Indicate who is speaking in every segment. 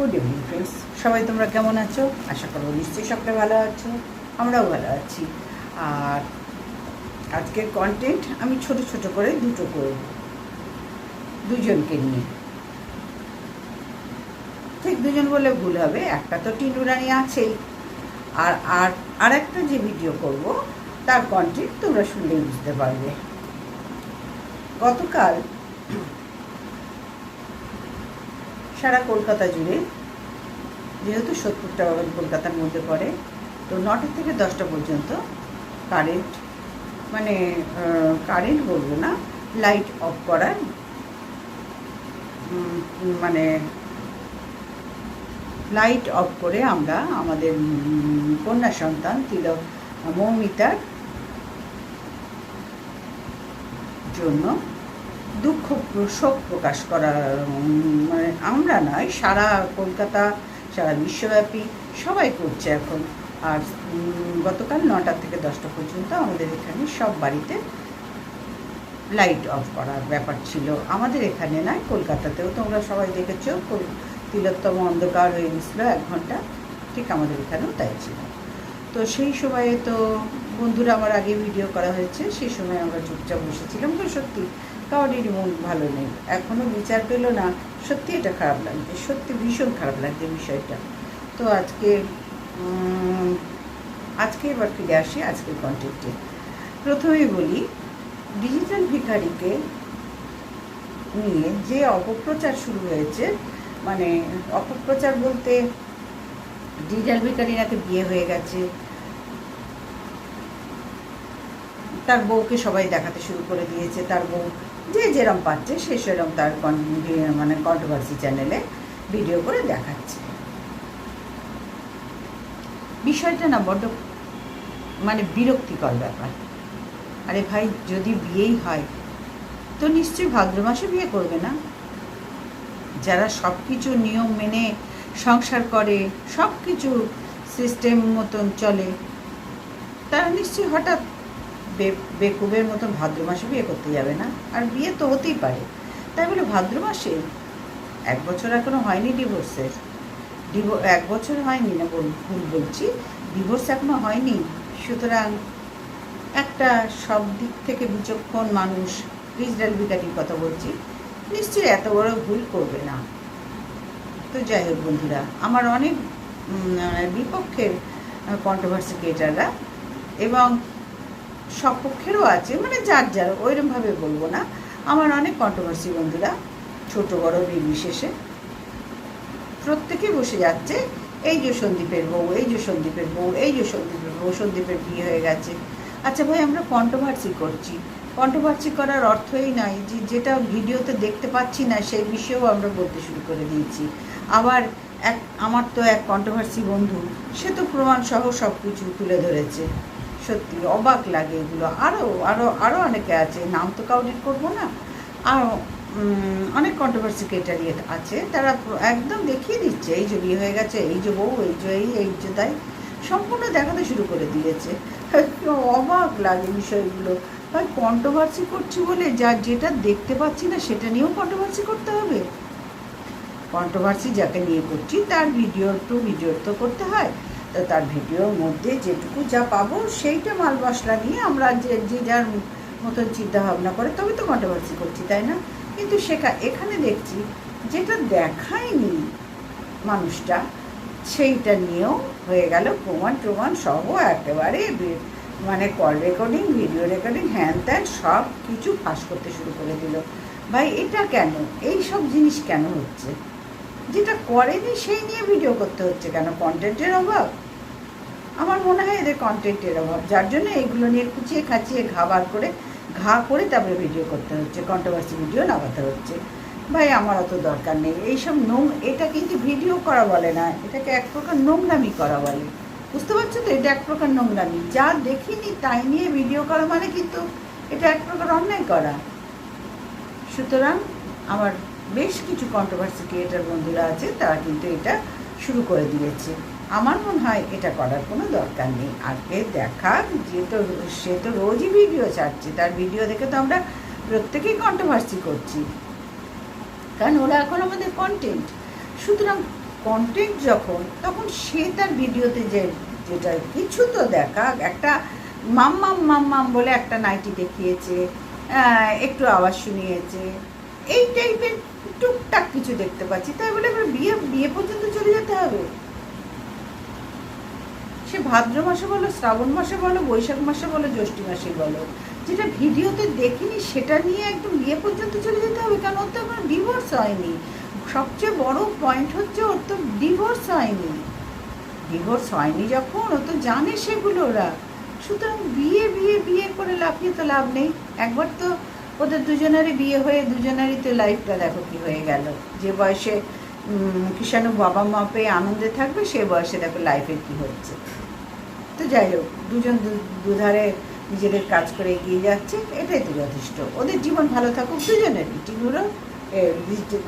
Speaker 1: Good evening friends সবাই তোমরা কেমন আছো? আশা করব নিশ্চয়ই সকলে ভালো আছো, আমরাও ভালো আছি। আর আজকের কন্টেন্ট আমি ছোট ছোট করে দুটো করব, দুজনকে নিয়ে। ঠিক দুজন বলে ভুল হবে, একটা তো টিনু রানী আছেই। আর আর আর একটা যে ভিডিও করব, তার কন্টেন্ট তোমরা শুনলেই বুঝতে পারবে। গতকাল সারা কলকাতা জুড়ে, যেহেতু সত্তরটা কলকাতার মধ্যে পড়ে, তো নটা থেকে দশটা পর্যন্ত কারেন্ট মানে কারেন্ট বলব না লাইট অফ করার মানে লাইট অফ করে আমরা আমাদের কন্যা সন্তান তিলক মৌমিতার জন্য দুঃখ শোক প্রকাশ করা মানে আমরা নয়, সারা কলকাতা, সারা বিশ্বব্যাপী সবাই করছে এখন। আর গতকাল নটা থেকে দশটা পর্যন্ত আমাদের এখানে সব বাড়িতে লাইট অফ করার ব্যাপার ছিল। আমাদের এখানে নয়, কলকাতাতেও তোমরা সবাই দেখেছ তিলোত্তম অন্ধকার হয়ে গেছিল এক ঘণ্টা, ঠিক আমাদের এখানেও তাই ছিল। তো সেই সময়ে তো বন্ধুরা আমার আগে ভিডিও করা হয়েছে, সেই সময় আমরা চুপচাপ বসেছিলাম। তো সত্যি কাউরির মন ভালো নেই। এখনও বিচার পেল না, সত্যি এটা খারাপ লাগছে, সত্যি ভীষণ খারাপ লাগছে বিষয়টা। তো আজকে আজকে এবার ফিরে আসি, আজকের কন্টেন্টে প্রথমেই বলি ডিজিটাল ভিখারিকে নিয়ে যে অপপ্রচার শুরু হয়েছে মানে অপপ্রচার বলতে ডিজিটাল ভিখারি নাকি বিয়ে হয়ে গেছে, তার বউকে সবাই দেখাতে শুরু করে দিয়েছে, তার বউ যে যেরম পাচ্ছে সে সেরম তার মানে কন্ট্রোভার্সি চ্যানেলে ভিডিও করে দেখাচ্ছে। বিষয়টা না বড্ড মানে বিরক্তিকর ব্যাপার। আরে ভাই, যদি বিয়েই হয়, তো নিশ্চয়ই ভাদ্র মাসে বিয়ে করবে না। যারা সব কিছু নিয়ম মেনে সংসার করে সব কিছু সিস্টেম মতন চলে, তারা নিশ্চয়ই হঠাৎ বেকুবের মতন ভাদ্র মাসে বিয়ে করতে যাবে না। আর বিয়ে তো হতেই পারে। তাই বলে ভাদ্র মাসে এক বছর এখনও হয়নি ডিভোর্সের ডিভো এক বছর হয়নি না বল, ভুল বলছি। ডিভোর্স এখনও হয়নি। সুতরাং একটা সব দিক থেকে বিচক্ষণ মানুষ ডিজিটাল বিকাটির কথা বলছি। নিশ্চয়ই এত বড় ভুল করবে না। তো যাই হোক বন্ধুরা, আমার অনেক বিপক্ষের কন্ট্রোভার্সি ক্রিয়েটাররা এবং সপক্ষেরও আছে মানে যার যার ওইরকমভাবে বলব না। আমার অনেক কন্ট্রোভার্সি বন্ধুরা, ছোট বড় নির্বিশেষে প্রত্যেকেই বসে যাচ্ছে, এই যে সন্দীপের বউ, এই যে সন্দীপের বউ, এই যে সন্দীপের বউ, সন্দীপের বিয়ে হয়ে গেছে। আচ্ছা ভাই, আমরা কন্ট্রোভার্সি করছি। কন্ট্রোভার্সি করার অর্থই নাই, যে যেটা ভিডিওতে দেখতে পাচ্ছি না, সেই বিষয়েও আমরা বলতে শুরু করে দিয়েছি। আবার এক, আমার তো এক কন্ট্রোভার্সি বন্ধু, সে তো প্রমাণ সহ সব কিছু তুলে ধরেছে। সত্যি অবাক লাগে এগুলো। আরও আরও আরও অনেকে আছে, নাম তো কাউরির করব না। আর অনেক কন্ট্রোভার্সি ক্রিয়েটারই আছে, তারা একদম দেখিয়ে দিচ্ছে, এই যে বিয়ে হয়ে গেছে, এই যে বউ, এই যে এই এই যে তাই, সম্পূর্ণ দেখাতে শুরু করে দিয়েছে। অবাক লাগে বিষয়গুলো। ভাই কন্ট্রোভার্সি করছি বলে যা, যেটা দেখতে পাচ্ছি না, সেটা নিয়েও কন্ট্রোভার্সি করতে হবে। কন্ট্রোভার্সি যাকে নিয়ে করছি, তার ভিডিও টু ভিডিও তো করতে হয়। তো তার ভিডিওর মধ্যে যেটুকু যা পাবো সেইটা মাল মশলা নিয়ে আমরা যে যে যার মতন চিন্তা ভাবনা করে, তবে তো কন্ট্রোভার্সি করছি, তাই না? কিন্তু সেখা এখানে দেখছি যেটা দেখায়নি মানুষটা, সেইটা নিয়েও হয়ে গেল প্রমাণ প্রমাণ সহ একেবারে মানে কল রেকর্ডিং ভিডিও রেকর্ডিং হ্যান ত্যান সব কিছু ফাঁস করতে শুরু করে দিল। ভাই, এটা কেন? এই সব জিনিস কেন হচ্ছে? যেটা করেনি সেই নিয়ে ভিডিও করতে হচ্ছে কেন? কন্টেন্টের অভাব? আমার মনে হয় এদের কন্টেন্টের অভাব। যার জন্য এগুলো নিয়ে কুচিয়ে খাচিয়ে ঘা বার করে, ঘা করে তারপরে ভিডিও করতে হচ্ছে কন্ট্রোভার্সি ভিডিও লাগাতে হচ্ছে। ভাই, আমার অত দরকার নেই। এইসব নোং এটা কিন্তু ভিডিও করা বলে না। এটাকে এক প্রকার নোংরামি করা বলে। বুঝতে পারছ তো? এটা এক প্রকার নোংরামি। যা দেখিনি তাই নিয়ে ভিডিও করা মানে কিন্তু এটা এক প্রকার অন্যায় করা। সুতরাং আমার বেশ কিছু কন্ট্রোভার্সি ক্রিয়েটার বন্ধুরা আছে, তারা কিন্তু এটা শুরু করে দিয়েছে। আমার মনে হয় এটা করার কোনো দরকার নেই। আগে দেখা যে তো, সে তো রোজই ভিডিও ছাড়ছে। তার ভিডিও দেখে তো আমরা প্রত্যেকেই কন্ট্রোভার্সি করছি। কারণ ওরা এখন আমাদের কন্টেন্ট সুতরাং কন্টেন্ট যখন, তখন সে তার ভিডিওতে যে, যেটা কিছু তো দেখা একটা মাম্মাম মাম্মাম বলে একটা নাইটি দেখিয়েছে একটু আওয়াজ শুনিয়েছে। এই টাইপের টুকটাক কিছু দেখতে পাচ্ছি। তাই বলে এবার বিয়ে বিয়ে পর্যন্ত চলে যেতে হবে। সে ভাদ্র মাসে বলো, শ্রাবণ মাসে বলো, বৈশাখ মাসে বলো, জ্যৈষ্ঠী মাসে বলো। যেটা ভিডিওতে দেখিনি, সেটা নিয়ে একদম বিয়ে পর্যন্ত চলে যেতে হবে, কারণ ওর তো এখন ডিভোর্স হয়নি। সবচেয়ে বড় পয়েন্ট হচ্ছে ওর তো ডিভোর্স হয়নি। ডিভোর্স হয়নি যখন, ও তো জানে সেগুলো ওরা। সুতরাং বিয়ে বিয়ে বিয়ে করে লাফিয়ে তো লাভ নেই। একবার তো ওদের দুজনেরই বিয়ে হয়ে, দুজনেরই তো লাইফটা দেখো কি হয়ে গেল। যে বয়সে কিষাণু বাবা মা পেয়ে আনন্দে থাকবে, সে বয়সে দেখো লাইফের কি হচ্ছে। যাই হোক, দুজন দুধারে নিজেদের কাজ করে এগিয়ে যাচ্ছে, এটাই তো যথেষ্ট। ওদের জীবন ভালো থাকুক দুজনেরই টিনুরও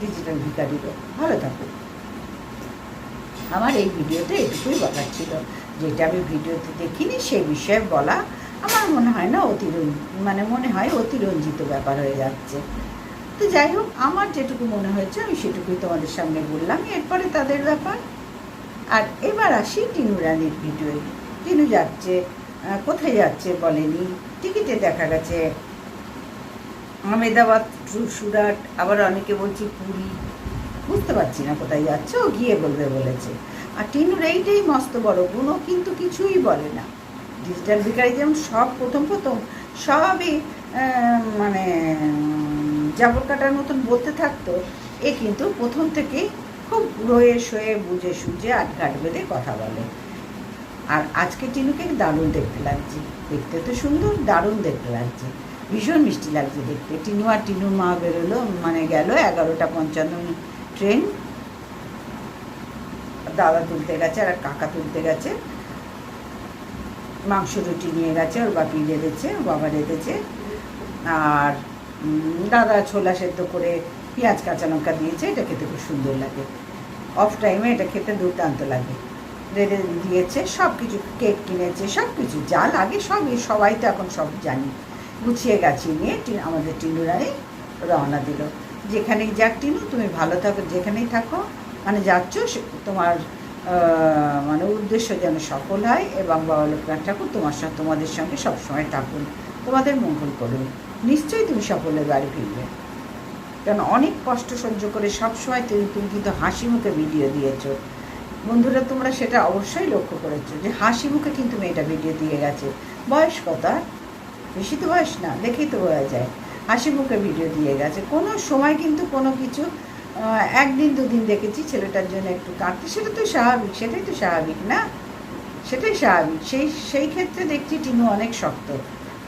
Speaker 1: ডিজিটাল ভিকারিরও ভালো থাকুক। আমার এই ভিডিওতে এটুকুই বলার ছিল। যেটা আমি ভিডিওতে দেখিনি সেই বিষয়ে বলা আমার মনে হয় না অতিরঞ্জ মানে মনে হয় অতিরঞ্জিত ব্যাপার হয়ে যাচ্ছে। তো যাই হোক, আমার যেটুকু মনে হয়েছে, আমি সেটুকুই তোমাদের সামনে বললাম। এরপরে তাদের ব্যাপার। আর এবার আসি টিনু রানীর ভিডিওয়ে। টিনু যাচ্ছে? কোথায় যাচ্ছে বলেনি? টিকিটে দেখা গেছে। আহমেদাবাদ সুরাট, আবার অনেকে বলছি পুরী। বুঝতে পারছি না কোথায় যাচ্ছে ও গিয়ে বলবে বলেছে। আর টিনুর এইটাই মস্ত বড় গুণ কিন্তু কিছুই বলে না। ডিজিটাল ভিকারি যেমন সব প্রথম প্রথম সবই মানে জাবর কাটার মতন বলতে থাকতো, এ কিন্তু প্রথম থেকেই খুব রয়ে শয়ে বুঝে সুঝে আটঘাট বেঁধে কথা বলে। আর আজকে টিনুকে দারুণ দেখতে লাগছে। দেখতে তো সুন্দর, দারুণ দেখতে লাগছে। ভীষণ মিষ্টি লাগছে দেখতে। টিনু আর টিনুর মা বেরোলো মানে গেল এগারোটা পঞ্চান্ন ট্রেন। দাদা তুলতে গেছে আর কাকা তুলতে গেছে। মাংস রুটি নিয়ে গেছে, ওর বাপি রেঁধেছে, ওর বাবা রেঁধেছে। আর দাদা ছোলা সেদ্ধ করে পেঁয়াজ কাঁচা লঙ্কা দিয়েছে, এটা খেতে খুব সুন্দর লাগে। অফ টাইমে এটা খেতে দুর্দান্ত লাগে। রেঁধে দিয়েছে সব কিছু কেক কিনেছে সব কিছু যা লাগে সব সবাই তো এখন সব জানি। গুছিয়ে গাছিয়ে নিয়ে আমাদের টিনু রওনা দিল। যেখানেই যাক টিনু তুমি ভালো থাকো, যেখানেই থাকো মানে যাচ্ছ তোমার মানে উদ্দেশ্য যেন সফল হয় এবং বাবা লোকনাথ ঠাকুর তোমার সঙ্গে তোমাদের সঙ্গে সবসময় থাকুন। তোমাদের মঙ্গল করুন। নিশ্চয়ই তুমি সফলের বাড়ি ফিরবে। কারণ অনেক কষ্ট সহ্য করে সবসময় তুমি তুমি কিন্তু হাসি মুখে ভিডিও দিয়েছ। বন্ধুরা, তোমরা সেটা অবশ্যই লক্ষ্য করেছ যে হাসি মুখে কিন্তু মেয়েটা ভিডিও দিয়ে গেছে। বয়স কত? বেশি তো বয়স না, দেখেই তো বোঝা যায়। হাসি মুখে ভিডিও দিয়ে গেছে। কোনো সময় কিন্তু কোনো কিছু একদিন, দুদিন দেখেছি ছেলেটার জন্য একটু কাঁদতে সেটা তো স্বাভাবিক, সেটাই তো স্বাভাবিক না? সেটাই স্বাভাবিক। সেই সেই ক্ষেত্রে দেখছি টিনু অনেক শক্ত।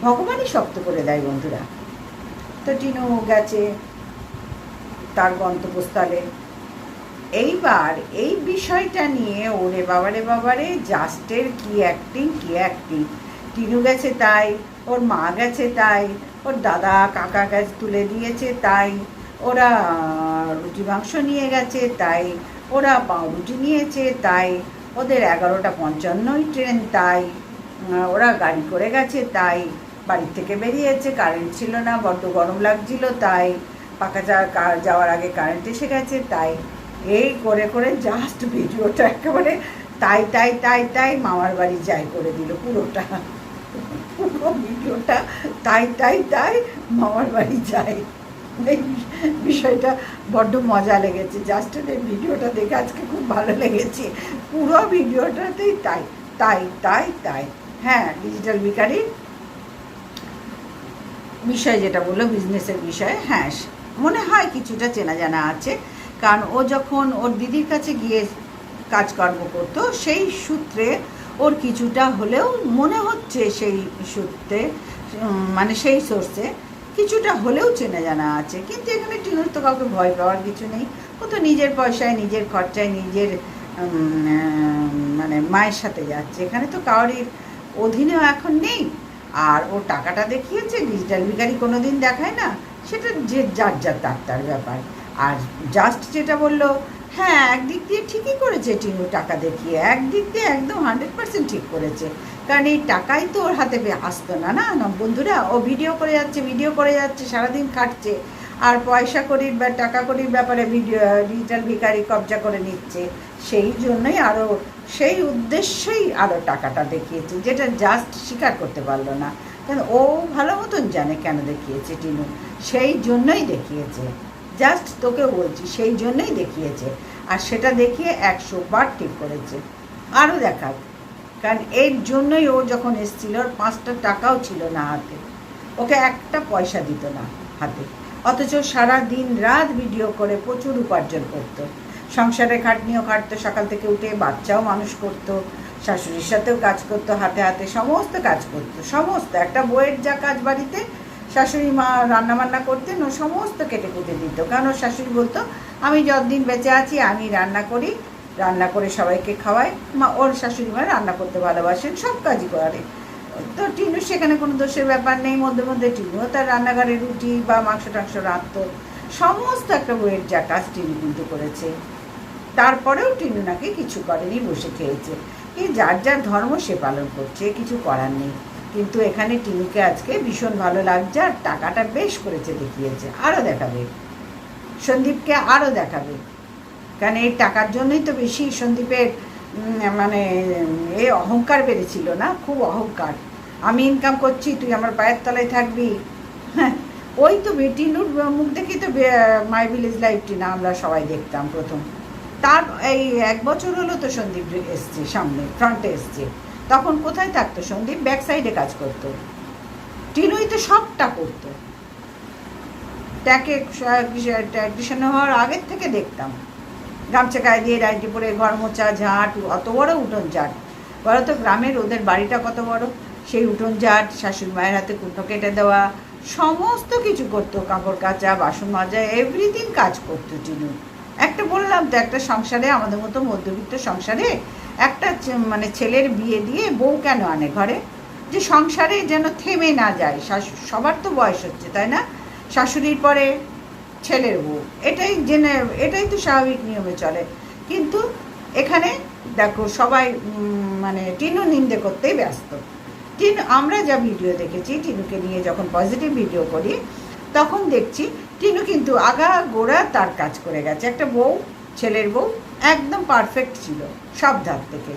Speaker 1: ভগবানই শক্ত করে দেয় বন্ধুরা। তো টিনু গেছে তার গন্তব্যস্থলে। এইবার এই বিষয়টা নিয়ে, ওরে বাবারে বাবারে জাস্টের কি অ্যাক্টিং কি অ্যাক্টিং টিনু গেছে তাই, ওর মা গেছে তাই, ওর দাদা, কাকা গেছে তুলে দিয়েছে তাই, ওরা রুটি মাংস নিয়ে গেছে তাই, ওরা পাউরুটি নিয়েছে তাই, ওদের এগারোটা পঞ্চান্নই ট্রেন তাই ওরা গাড়ি করে গেছে তাই, বাড়ির থেকে বেরিয়েছে কারেন্ট ছিল না, বড্ড গরম লাগছিল তাই, পাকা যাওয়ার আগে কারেন্ট এসে গেছে তাই এই করে করে জাস্ট ভিডিওটা একেবারে তাই তাই তাই তাই মামার বাড়ি যাই করে দিল পুরোটা। পুরো ভিডিওটা তাই তাই তাই মামার বাড়ি যাই। এই বিষয়টা বড্ড মজা লেগেছে। জাস্ট এই ভিডিওটা দেখে আজকে খুব ভালো লেগেছে। পুরো ভিডিওটাতেই তাই তাই তাই তাই। হ্যাঁ ডিজিটাল ভিকারি বিষয় যেটা বলল বিজনেসের বিষয়ে। হ্যাঁ মনে হয় কিছুটা চেনা জানা আছে। কারণ ও যখন ওর দিদির কাছে গিয়ে কাজকর্ম করতো, সেই সূত্রে ওর কিছুটা হলেও মনে হচ্ছে সেই সূত্রে মানে সেই সোর্সে কিছুটা হলেও চেনা জানা আছে। কিন্তু এখানে টিনুর তো কাউকে ভয় পাওয়ার কিছু নেই। ও তো নিজের পয়সায়, নিজের খরচায়, নিজের মানে মায়ের সাথে যাচ্ছে। এখানে তো কারোর অধীনেও এখন নেই। আর ও টাকাটা দেখিয়েছে ডিজিটাল ভিকারি কোনো দিন দেখায় না। সেটা যে যার যার তার তার ব্যাপার। আর জাস্ট যেটা বলল হ্যাঁ একদিক দিয়ে ঠিকই করেছে টিনু টাকা দেখিয়ে, একদিক দিয়ে একদম হান্ড্রেড পার্সেন্ট ঠিক করেছে। কারণ এই টাকাই তো ওর হাতে আসতো না না? না, বন্ধুরা, ও ভিডিও করে যাচ্ছে ভিডিও করে যাচ্ছে, সারাদিন কাটছে, আর পয়সা করির বা টাকা করির ব্যাপারে ভিডিও ডিজিটাল ভিকারি কবজা করে নিচ্ছে, সেই জন্যই আরও সেই উদ্দেশ্যেই আরও টাকাটা দেখিয়েছে, যেটা জাস্ট স্বীকার করতে পারল না। কেন ও ভালো মতন জানে কেন দেখিয়েছে টিনু, সেই জন্যই দেখিয়েছে। জাস্ট তোকে বলছি, সেই জন্যই দেখিয়েছে। আর সেটা দেখিয়ে একশো বার ঠিক করেছে। আরও দেখাক কারণ এর জন্যই ও যখন এসেছিল, ওর পাঁচটা টাকাও ছিল না হাতে। ওকে একটা পয়সা দিত না হাতে। অথচ সারা দিন রাত ভিডিও করে প্রচুর উপার্জন করতো। সংসারে খাটনিও খাটতো, সকাল থেকে উঠে বাচ্চাও মানুষ করতো, শাশুড়ির সাথেও কাজ করতো, হাতে হাতে সমস্ত কাজ করতো, সমস্ত। একটা বইয়ের যা কাজ বাড়িতে শাশুড়ি মা রান্না বান্না করতেন, ও সমস্ত কেটে কুটে দিত। কারণ ওর শাশুড়ি বলতো, আমি যতদিন বেঁচে আছি, আমি রান্না করি, রান্না করে সবাইকে খাওয়াই। মা, ওর শাশুড়ি মা রান্না করতে ভালোবাসেন, সব কাজই করে। তো টিনু, সেখানে কোনো দোষের ব্যাপার নেই। মধ্যে মধ্যে টিনুও তার রান্নাঘরে রুটি বা মাংস টাংস রাঁধতো। সমস্ত একটা বইয়ের যা কাজ টিনু কিন্তু করেছে। তারপরেও টিনু নাকি কিছু করেনি, বসে খেয়েছে। এই যার যার ধর্ম সে পালন করছে, কিছু করার নেই। কিন্তু এখানে টিনুকে আজকে ভীষণ ভালো লাগছে আর টাকাটা বেশ করেছে দেখিয়েছে। আরও দেখাবে। সন্দীপকে আরও দেখাবে। কারণ এই টাকার জন্যই তো বেশি সন্দীপের মানে এ অহংকার বেড়েছিল না? খুব অহংকার। আমি ইনকাম করছি, তুই আমার পায়ের তলায় থাকবি। হ্যাঁ ওই তো টিনুর মুখ দেখেই তো মাই ভিলেজ লাইফটি না আমরা সবাই দেখতাম প্রথম। তার, এই এক বছর হলো তো সন্দীপ এসছে সামনে ফ্রন্টে এসছে। তখন কোথায় থাকতো সন্দীপ? ব্যাক সাইডে কাজ করতো। টিনুই তো সবটা করতো। ট্যাকে ট্যাকটিশন হওয়ার আগের থেকে দেখতাম। গামছা গায়ে দিয়ে রাইটি পরে ঘর মোচা ঝাঁট, অত বড় উঠোন ঝাঁট বলো তো গ্রামের ওদের বাড়িটা কত বড়? সেই উঠোন ঝাঁট শাশুড়ি মায়ের হাতে কুটো কেটে দেওয়া। সমস্ত কিছু করতো, কাপড় কাচা, বাসন মাজা এভরিথিং কাজ করতো টিনু। একটা বললাম তো, একটা সংসারে, আমাদের মতো মধ্যবিত্ত সংসারে একটা মানে ছেলের বিয়ে দিয়ে বউ কেন আনে ঘরে? যে সংসারে যেন থেমে না যায়। সবার তো বয়স হচ্ছে, তাই না? শাশুড়ির পরে ছেলের বউ। এটাই জেনে, এটাই তো স্বাভাবিক নিয়মে চলে। কিন্তু এখানে দেখো, সবাই মানে টিনু নিন্দে করতেই ব্যস্ত। টিনু, আমরা যা ভিডিও দেখেছি, টিনুকে নিয়ে যখন পজিটিভ ভিডিও করি, তখন দেখছি টিনু কিন্তু আগা গোড়া তার কাজ করে গেছে। একটা বউ ছেলের বউ একদম পারফেক্ট ছিল সব ধার থেকে।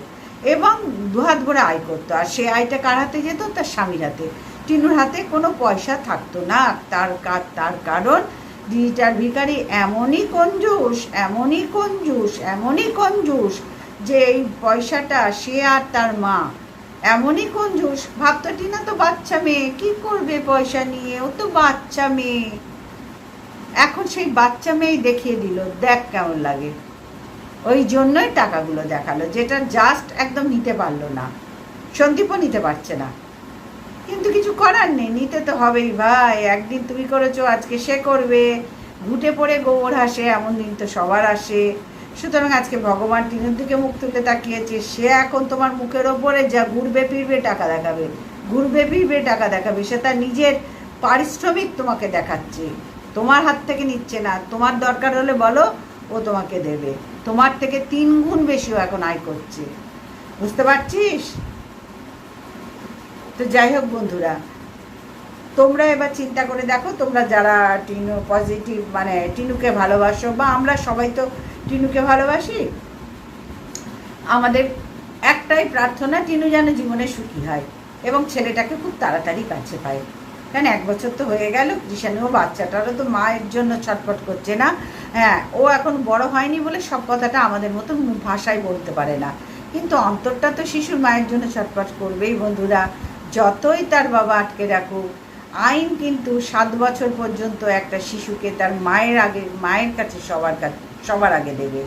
Speaker 1: এবং দুহাত ভরে আয় করতো। আর সে আয়টা কার হাতে যেত? তার স্বামীর হাতে। টিনুর হাতে কোনো পয়সা থাকতো না। তার তার কারণ, ডিজিটাল ভিখারি এমনই কঞ্জুস এমনই কঞ্জুস এমনই কঞ্জুস যে এই পয়সাটা সে আর তার মা। এমনই কঞ্জুস। ভাবতো, টিনা তো বাচ্চা মেয়ে, কি করবে পয়সা নিয়ে? ও তো বাচ্চা মেয়ে। এখন সেই বাচ্চা মেয়েই দেখিয়ে দিল, দেখ কেমন লাগে। ওই জন্যই টাকাগুলো দেখাল, যেটা জাস্ট একদম নিতে পারল না। সন্দীপও নিতে পারছে না। কিন্তু কিছু করার নেই, নিতে তো হবেই ভাই। একদিন তুমি করেছ, আজকে সে করবে। ঘুটে পড়ে গোবর হাসে এমন দিন তো সবার আসে। সুতরাং আজকে ভগবান টিনের দিকে মুখ তুলে তাকিয়েছে, সে এখন তোমার মুখের ওপরে যা ঘুরবে, ফিরবে, টাকা দেখাবে। ঘুরবে, ফিরবে, টাকা দেখাবে, সে তার নিজের পারিশ্রমিক তোমাকে দেখাচ্ছে। তোমার হাত থেকে নিচ্ছে না। তোমার দরকার হলে বলো, ও তোমাকে দেবে। তোমার থেকে তিন গুণ বেশিও এখন আয় করছে। বুঝতে পারছিস? তো যাই হোক বন্ধুরা, তোমরা এবার চিন্তা করে দেখো, তোমরা যারা টিনু পজিটিভ মানে টিনুকে ভালোবাসো, বা আমরা সবাই তো টিনুকে ভালোবাসি, আমাদের একটাই প্রার্থনা, টিনু যেন জীবনে সুখী হয় এবং ছেলেটাকে খুব তাড়াতাড়ি কাছে পায়। কারণ এক বছর তো হয়ে গেল, কৃষাণু বাচ্চাটারও তো মায়ের জন্য ছটফট করছে না। হ্যাঁ ও এখন বড় হয়নি বলে সব কথাটা আমাদের মতো ভাষায় বলতে পারে না। কিন্তু অন্তরটা তো শিশুর মায়ের জন্য ছটফট করবেই বন্ধুরা। যতই তার বাবা আটকে রাখুক, আইন কিন্তু সাত বছর পর্যন্ত একটা শিশুকে তার মায়ের আগে, মায়ের কাছে সবার কাছে সবার আগে দেবে।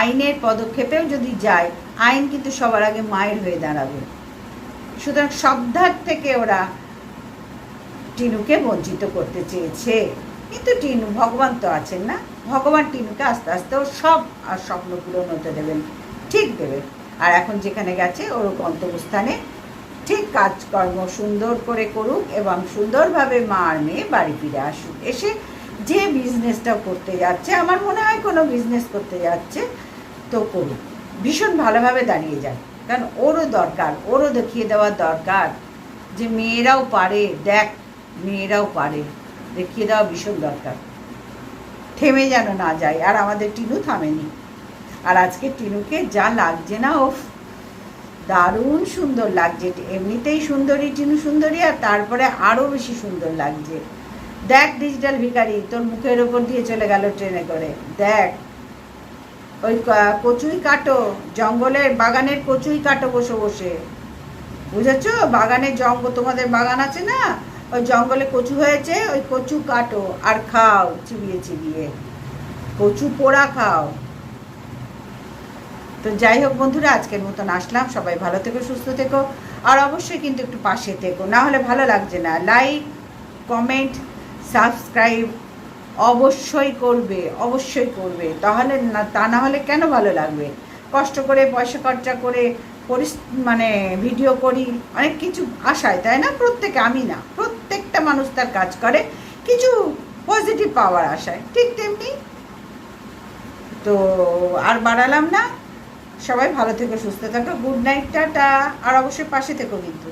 Speaker 1: আইনের পদক্ষেপেও যদি যায়, আইন কিন্তু সবার আগে মায়ের হয়ে দাঁড়াবে। সুতরাং সব থেকে ওরা টিনুকে বঞ্চিত করতে চেয়েছে। কিন্তু টিনু, ভগবান তো আছেন না। ভগবান টিনুকে আস্তে আস্তে ওর সব, আর স্বপ্ন পূরণ হতে দেবেন। ঠিক দেবে আর এখন যেখানে গেছে, ওর গন্তব্যস্থানে ঠিক কাজকর্ম সুন্দর করে করুক এবং সুন্দরভাবে মা আর মেয়ে বাড়ি ফিরে আসুক। এসে যে বিজনেসটা করতে যাচ্ছে, আমার মনে হয় কোনো বিজনেস করতে যাচ্ছে, তো করুক। ভীষণ ভালোভাবে দাঁড়িয়ে যায় কারণ ওরও দরকার, ওরও দেখিয়ে দেওয়ার দরকার যে মেয়েরাও পারে। দেখ মেয়েরাও পারে। দেখিয়ে দেওয়া ভীষণ দরকার। থেমে যেন না যায়, আর আমাদের টিনু থামেনি। আর আজকে টিনুকে যা লাগছে না ও দারুণ সুন্দর লাগছে। এমনিতেই সুন্দরী, টিনু সুন্দরী, আর তারপরে আরও বেশি সুন্দর লাগছে। দেখ ডিজিটাল ভিখারি, তোর মুখের ওপর দিয়ে চলে গেল ট্রেনে করে। দেখ, ওই কচুই কাটো, জঙ্গলের বাগানের কচুই কাটো বসে বসে। বুঝেছ? বাগানের জঙ্গল তোমাদের বাগান আছে না? ওই জঙ্গলে কচু হয়েছে, ওই কচু কাটো আর খাও, চিবিয়ে চিবিয়ে। কচু পোড়া খাও। তো যাই হোক বন্ধুরা, আজকের মতন আসলাম। সবাই ভালো থেকো, সুস্থ থেকো, আর অবশ্যই কিন্তু একটু পাশে থেকো। না হলে ভালো লাগছে না। লাইক কমেন্ট সাবস্ক্রাইব অবশ্যই করবে অবশ্যই করবে। তাহলে না, তা না হলে কেন ভালো লাগবে? কষ্ট করে, পয়সা খরচা করে, পরিস মানে ভিডিও করি, অনেক কিছু আশায়, তাই না? প্রত্যেকে, আমি না প্রত্যেকটা মানুষ তার কাজ করে, কিছু পজিটিভ পাওয়ার আশায় ঠিক তেমনি তো আর বাড়ালাম না। সবাই ভালো থেকে, সুস্থ থাকো গুড নাইট টাটা। আর অবশ্যই পাশে থেকো কিন্তু।